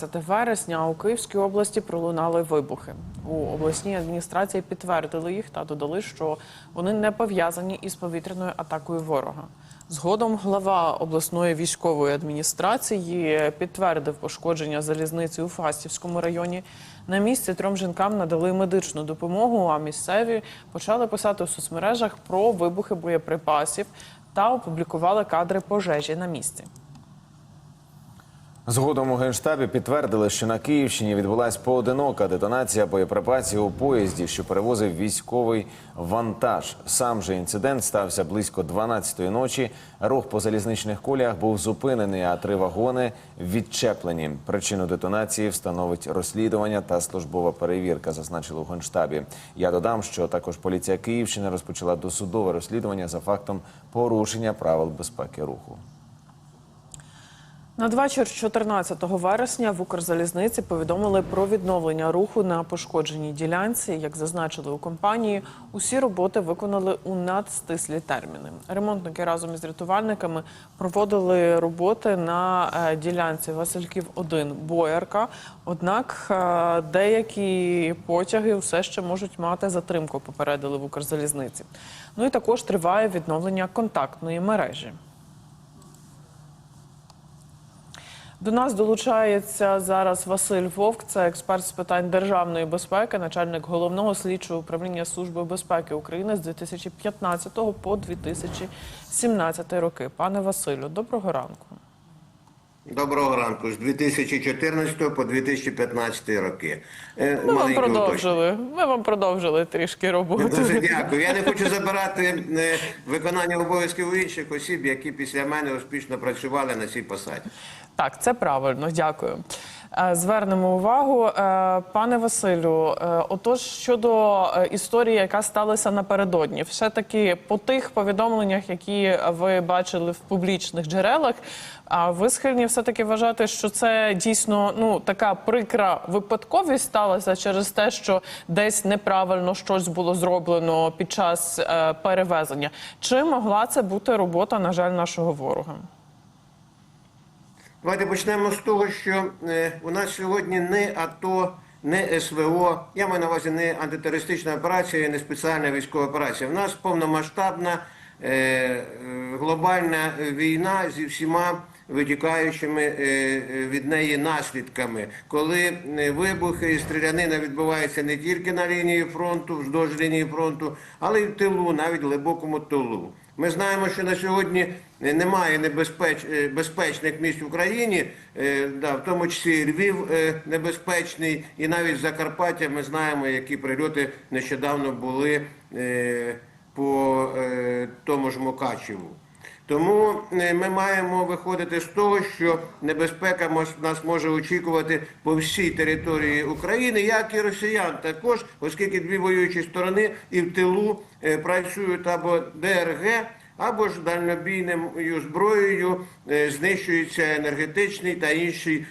15 вересня у Київській області пролунали вибухи. У обласній адміністрації підтвердили їх та додали, що вони не пов'язані із повітряною атакою ворога. Згодом глава обласної військової адміністрації підтвердив пошкодження залізниці у Фастівському районі. На місці трьом жінкам надали медичну допомогу, а місцеві почали писати у соцмережах про вибухи боєприпасів та опублікували кадри пожежі на місці. Згодом у генштабі підтвердили, що на Київщині відбулася поодинока детонація боєприпасів у поїзді, що перевозив військовий вантаж. Сам же інцидент стався близько 12-ї ночі. Рух по залізничних коліях був зупинений, а три вагони відчеплені. Причину детонації встановить розслідування та службова перевірка, зазначили у генштабі. Я додам, що також поліція Київщини розпочала досудове розслідування за фактом порушення правил безпеки руху. Надвечір 14 вересня в Укрзалізниці повідомили про відновлення руху на пошкодженій ділянці. Як зазначили у компанії, усі роботи виконали у надстислі терміни. Ремонтники разом із рятувальниками проводили роботи на е, ділянці Васильків 1 Боярка. Однак е, деякі потяги все ще можуть мати затримку. Попередили в Укрзалізниці. Ну і також триває відновлення контактної мережі. До нас долучається зараз Василь Вовк, це експерт з питань державної безпеки, начальник головного слідчого управління Служби безпеки України з 2015 по 2017 роки. Пане Василю, доброго ранку. Доброго ранку. З 2014 по 2015 роки. Е, Ми вам продовжили. Ми вам продовжили трішки роботу. Дуже дякую. Я не хочу забирати е, виконання обов'язків у інших осіб, які після мене успішно працювали на цій посаді. Так, це правильно, дякую. Е, Звернемо увагу, Е, пане Василю. е, Отож, щодо історії, яка сталася напередодні, все таки по тих повідомленнях, які ви бачили в публічних джерелах. Ви схильні все таки вважати, що це дійсно ну така прикра випадковість сталася через те, що десь неправильно щось було зроблено під час перевезення. Чи могла це бути робота, на жаль, нашого ворога? Давайте почнемо з того, що е, у нас сьогодні не АТО, не СВО, я маю на увазі не антитерористична операція, не спеціальна військова операція. У нас повномасштабна е, е, глобальна війна зі всіма витікаючими е, е, від неї наслідками, коли е, вибухи і стрілянина відбувається не тільки на лінії фронту, вздовж лінії фронту, але й в тилу, навіть в глибокому тилу. Ми знаємо, що на сьогодні немає небезпеч... безпечних місць в Україні, да, в тому числі Львів небезпечний, і навіть Закарпаття ми знаємо, які прильоти нещодавно були по тому ж Мукачеву. Тому е, ми маємо виходити з того, що небезпека нас може очікувати по всій території України, як і росіян також, оскільки дві воюючі сторони і в тилу е, працюють або ДРГ, або ж дальнобійною зброєю е, знищується енергетичний та інший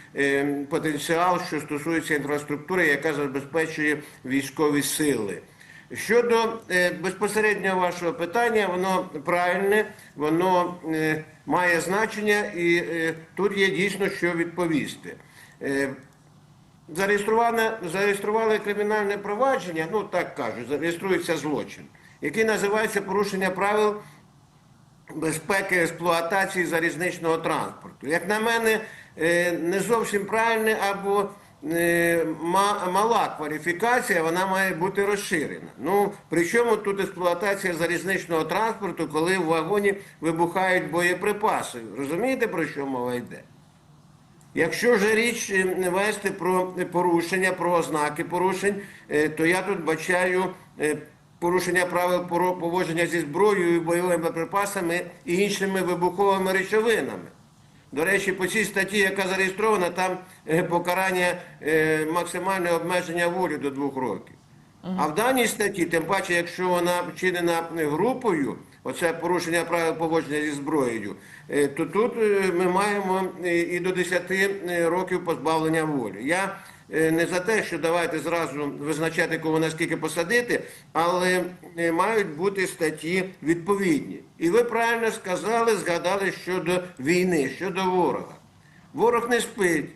потенціал, що стосується інфраструктури, яка забезпечує військові сили. Щодо е, безпосередньо вашого питання, воно правильне, воно е, має значення, і е, тут є дійсно що відповісти. Е, зареєстроване, зареєстрували кримінальне провадження, ну так кажуть, зареєструється злочин, який називається порушення правил безпеки експлуатації залізничного транспорту. Як на мене, е, не зовсім правильне або мала кваліфікація, вона має бути розширена. Ну, при чому тут експлуатація залізничного транспорту, коли в вагоні вибухають боєприпаси? Розумієте, про що мова йде? Якщо ж річ е, вести про порушення, про ознаки порушень, е, то я тут бачаю е, порушення правил поводження зі зброєю, бойовими припасами і іншими вибуховими речовинами. До речі, по цій статті, яка зареєстрована, там е, покарання е, максимальне обмеження волі до двох років. А в даній статті, тим паче, якщо вона вчинена групою, оце порушення правил поводження зі зброєю, е, то тут ми маємо і до 10 е, років позбавлення волі. Я не за те, що давайте зразу визначати, кого наскільки посадити, але е, мають бути статті відповідні. І ви правильно сказали, згадали щодо війни, щодо ворога. Ворог не спить.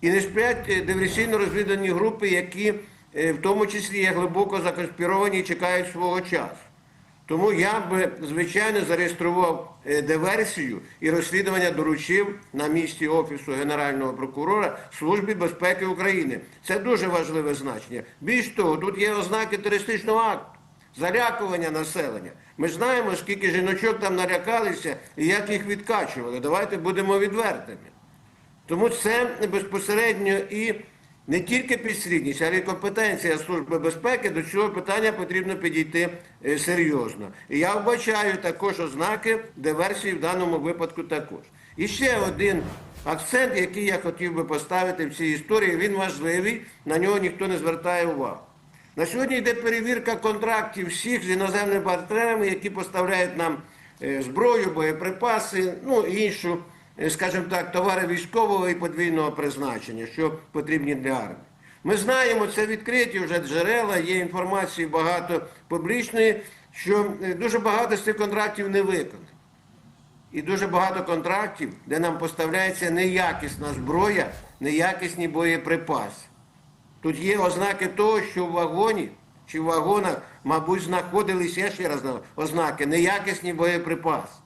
І не сплять е, диверсійно-розвідувальні групи, які е, в тому числі є глибоко законспіровані і чекають свого часу. Тому я би, звичайно, зареєстрував е, диверсію і розслідування доручив на місці Офісу Генерального прокурора Службі безпеки України. Це дуже важливе значення. Більш того, тут є ознаки терористичного акту, залякування населення. Ми знаємо, скільки жіночок там налякалися і як їх відкачували. Давайте будемо відвертими. Тому це безпосередньо і не тільки підслідність, але й компетенція Служби безпеки. До цього питання потрібно підійти е, серйозно. І я вбачаю також ознаки диверсії в даному випадку також. І ще один акцент, який я хотів би поставити в цій історії, він важливий, на нього ніхто не звертає увагу. На сьогодні йде перевірка контрактів всіх з іноземними партнерами, які поставляють нам е, зброю, боєприпаси, ну і іншу, скажімо так, товари військового і подвійного призначення, що потрібні для армії. Ми знаємо, це відкриті вже джерела, є інформації багато публічної, що е, дуже багато з цих контрактів не виконані. І дуже багато контрактів, де нам поставляється неякісна зброя, неякісні боєприпаси. Тут є ознаки того, що в вагоні чи в вагонах, мабуть, знаходились, я ще раз ознаки, неякісні боєприпаси.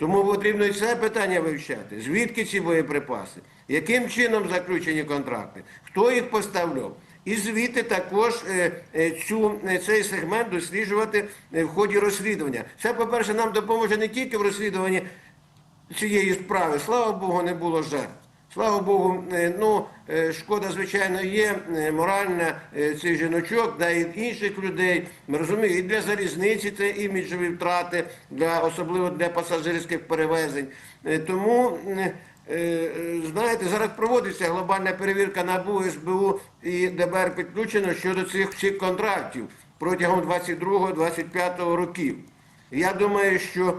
Тому потрібно і це питання вивчати. Звідки ці боєприпаси? Яким чином заключені контракти? Хто їх поставляв? І звідти також е, е, цю, е, цей сегмент досліджувати в ході розслідування. Це, по-перше, нам допоможе не тільки в розслідуванні цієї справи. Слава Богу, не було жертв. Слава Богу, е, ну е, шкода, звичайно, є е, моральна цих жіночок, да і інших людей. Ми розуміємо, і для залізниці це іміджові втрати, для особливо для пасажирських перевезень. Тому. Знаєте, зараз проводиться глобальна перевірка НАБУ, СБУ і ДБР підключено щодо цих всіх контрактів протягом 22-25 років. Я думаю, що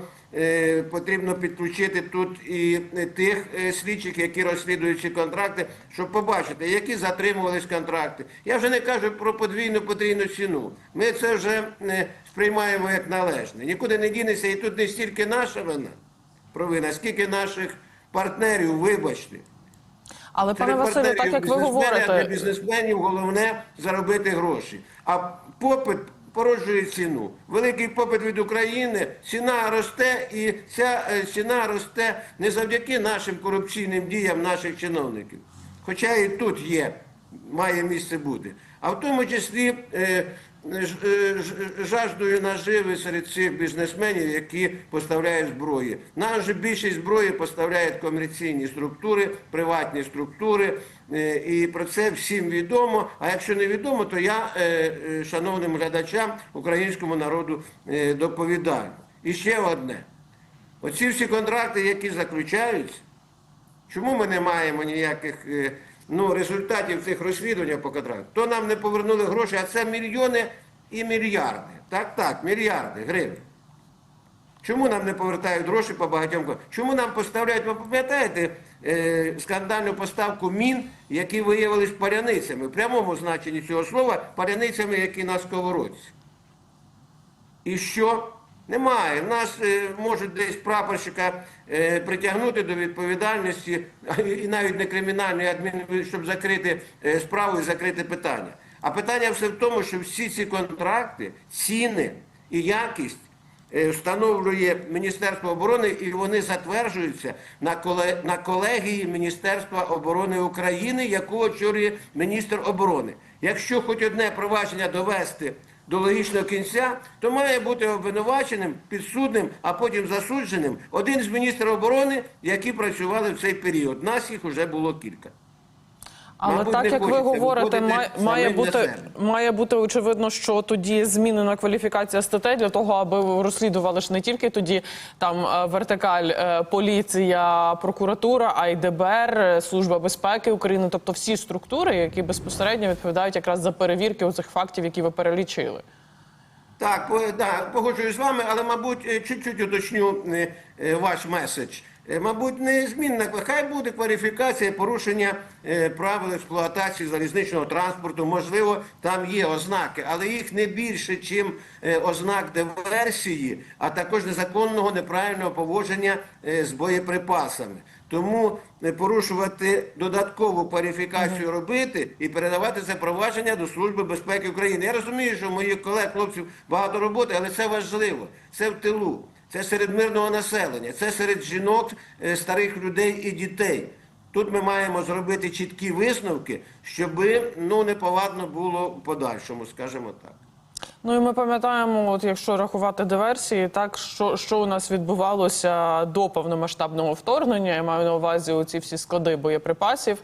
потрібно підключити тут і е, тих е, слідчих, які розслідують ці контракти, щоб побачити, які затримувались контракти. Я вже не кажу про подвійну потрійну ціну. Ми це вже е, сприймаємо як належне. Нікуди не дінеться, і тут не стільки наша вина провина, скільки наших партнерів, вибачте. Але пане Василю, так як ви а Для бізнесменів головне заробити гроші. А попит породжує ціну. Великий попит від України, ціна росте, і ця е, ціна росте не завдяки нашим корупційним діям наших чиновників. Хоча і тут є, має місце бути. А в тому числі е, жаждою наживи серед цих бізнесменів, які поставляють зброї. Нам же більшість зброї поставляють комерційні структури, приватні структури, е, і про це всім відомо. А якщо не відомо, то я е, е, шановним глядачам, українському народу е, доповідаю. І ще одне. Оці всі контракти, які заключаються, Чому ми не маємо ніяких е, ну, результатів цих розслідувань по контракту? То нам не повернули гроші, а це мільйони і мільярди. Так, так, мільярди гривень. Чому нам не повертають гроші по багатьом? Чому нам поставляють, ви пам'ятаєте, е, скандальну поставку мін, які виявились паляницями, в прямому значенні цього слова, паляницями, які на сковородці. І що? Немає. Нас е, можуть десь прапорщика е, притягнути до відповідальності, і навіть не кримінальної, адмін, щоб закрити е, справу і закрити питання. А питання все в тому, що всі ці контракти, ціни і якість е, встановлює Міністерство оборони, і вони затверджуються на, коле, на колегії Міністерства оборони України, яку очолює міністр оборони. Якщо хоч одне провадження довести до логічного кінця, то має бути обвинуваченим, підсудним, а потім засудженим один з міністрів оборони, які працювали в цей період. Нас їх вже було кілька. Але Мабуть, так як ви говорите, має, має бути має бути очевидно, що тоді змінена кваліфікація статей для того, аби розслідували ж не тільки тоді там е, вертикаль е, поліція, прокуратура, а й ДБР, е, служба безпеки України, тобто всі структури, які безпосередньо відповідають якраз за перевірки оцих фактів, які ви перелічили. Так, да, погоджуюсь з вами, але, мабуть, чуть-чуть уточню ваш меседж. Е, Мабуть, незмінна, хай буде кваліфікація порушення е, правил експлуатації залізничного транспорту. Можливо, там є ознаки, але їх не більше, ніж ознак диверсії, а також незаконного неправильного поводження е, з боєприпасами. Тому е, порушувати додаткову кваліфікацію робити і передавати це провадження до Служби безпеки України. Я розумію, що у моїх колег, хлопців багато роботи, але це важливо. Це в тилу, це серед мирного населення, це серед жінок, е, старих людей і дітей. Тут ми маємо зробити чіткі висновки, щоб ну, неповадно було в подальшому, скажімо так. Ну і ми пам'ятаємо, от якщо рахувати диверсії, так що, що у нас відбувалося до повномасштабного вторгнення. Я маю на увазі оці всі склади боєприпасів,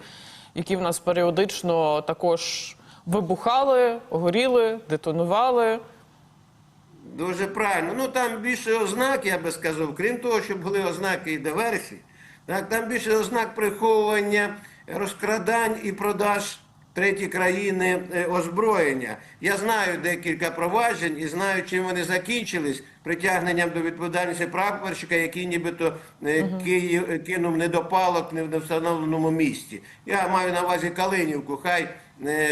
які в нас періодично також вибухали, горіли, детонували. Дуже правильно. Ну там більше ознак, я би сказав, крім того, що були ознаки і диверсій, так, там більше ознак приховування розкрадань і продаж треті країни е, озброєння. Я знаю декілька проваджень і знаю, чим вони закінчились притягненням до відповідальності прапорщика, який нібито е, Київ кинув недопалок не в невстановленому місці. Я маю на увазі Калинівку. Хай е,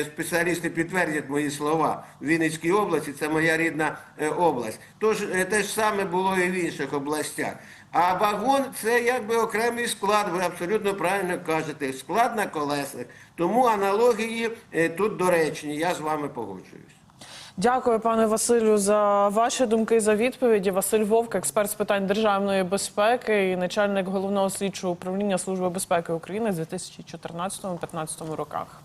спеціалісти підтвердять мої слова. В Вінницькій області це моя рідна е, область. Тож е, те ж саме було і в інших областях. А вагон це якби окремий склад. Ви абсолютно правильно кажете. Склад на колесах. Тому аналогії е, тут доречні. Я з вами погоджуюсь. Дякую, пане Василю, за ваші думки, за відповіді. Василь Вовк, експерт з питань державної безпеки і начальник головного слідчого управління Служби безпеки України з 2014-2015 роках.